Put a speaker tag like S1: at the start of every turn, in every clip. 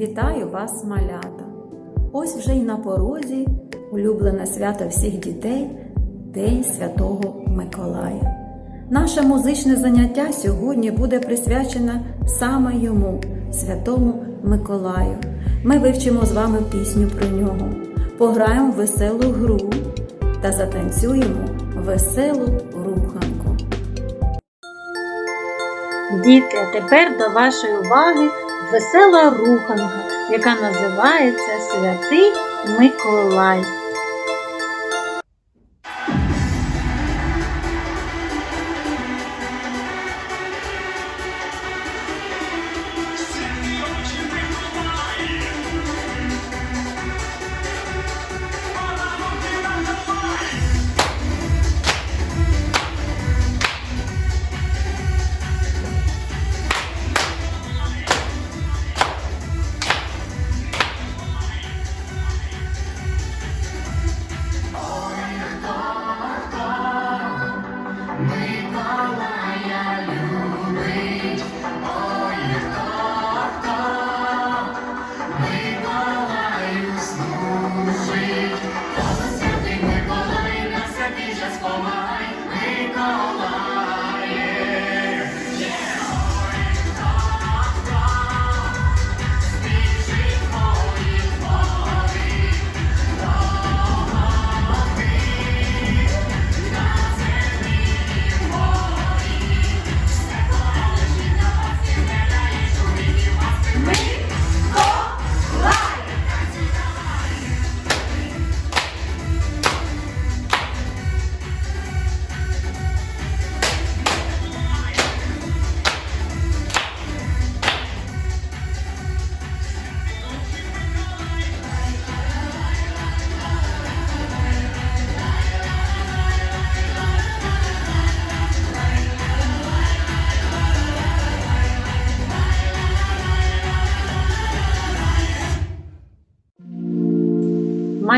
S1: Вітаю вас, малята! Ось вже й на порозі улюблене свято всіх дітей День Святого Миколая. Наше музичне заняття сьогодні буде присвячене саме йому, Святому Миколаю. Ми вивчимо з вами пісню про нього, пограємо в веселу гру та затанцюємо веселу руханку.
S2: Діти, тепер до вашої уваги весела руханка, яка називається Святий Миколай.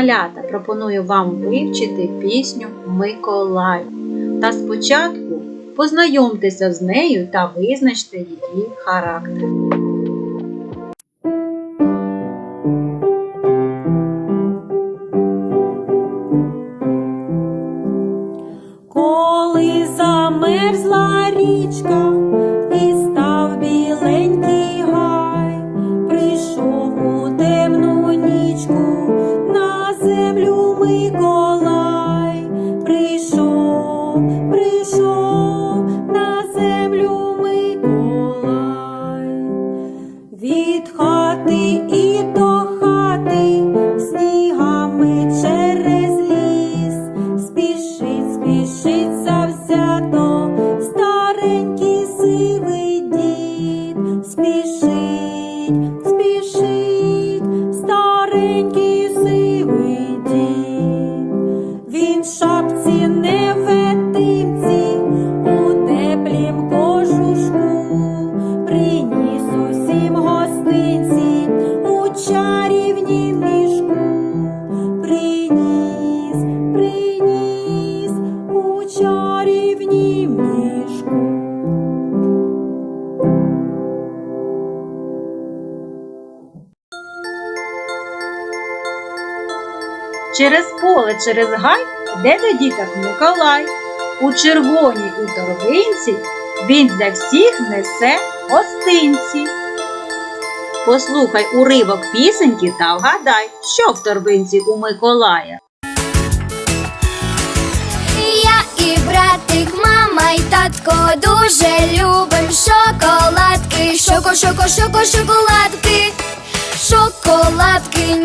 S2: Малята пропоную вам вивчити пісню Миколай. Та спочатку познайомтеся з нею та визначте її характер.
S3: Коли замерзла річка спішить завзято
S2: Через поле, через гай йде до діток Миколай. У червоній у торбинці він для всіх несе гостинці. Послухай уривок пісеньки та вгадай, що в торбинці у Миколая.
S4: Я і братик, мама і татко дуже любим шоколадки, шоко, шоко, шоко, шоколадки, шоколадки,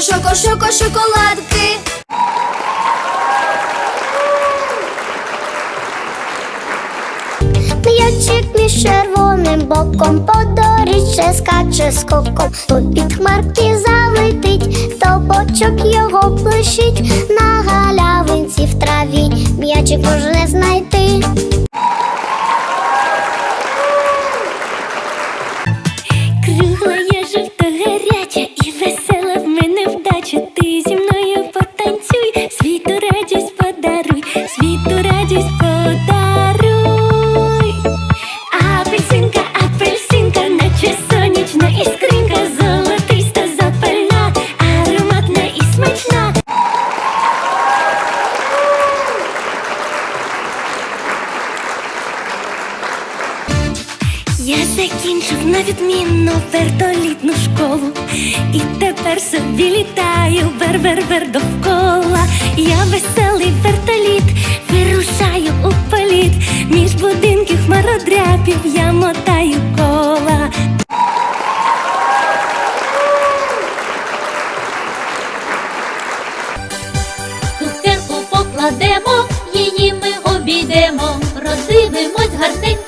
S4: шоко, шоко, шоко, шоколадки. М'ячик між червоним боком по доріжче скаче скоком, то під хмарки залетить, то бочок його блищить на галявинці в траві. М'ячик може
S5: вдача. Ти зі мною закінчив на відмінну вертолітну школу. І тепер собі літаю вер-вер-вер довкола. Я веселий вертоліт, вирушаю у політ. Між будинків хмародряпів я мотаю кола.
S6: Цукерку покладемо, її ми обійдемо, роздивимось гарненько,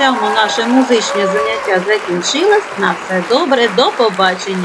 S2: цьому наше музичне заняття закінчилось. На все добре, до побачення.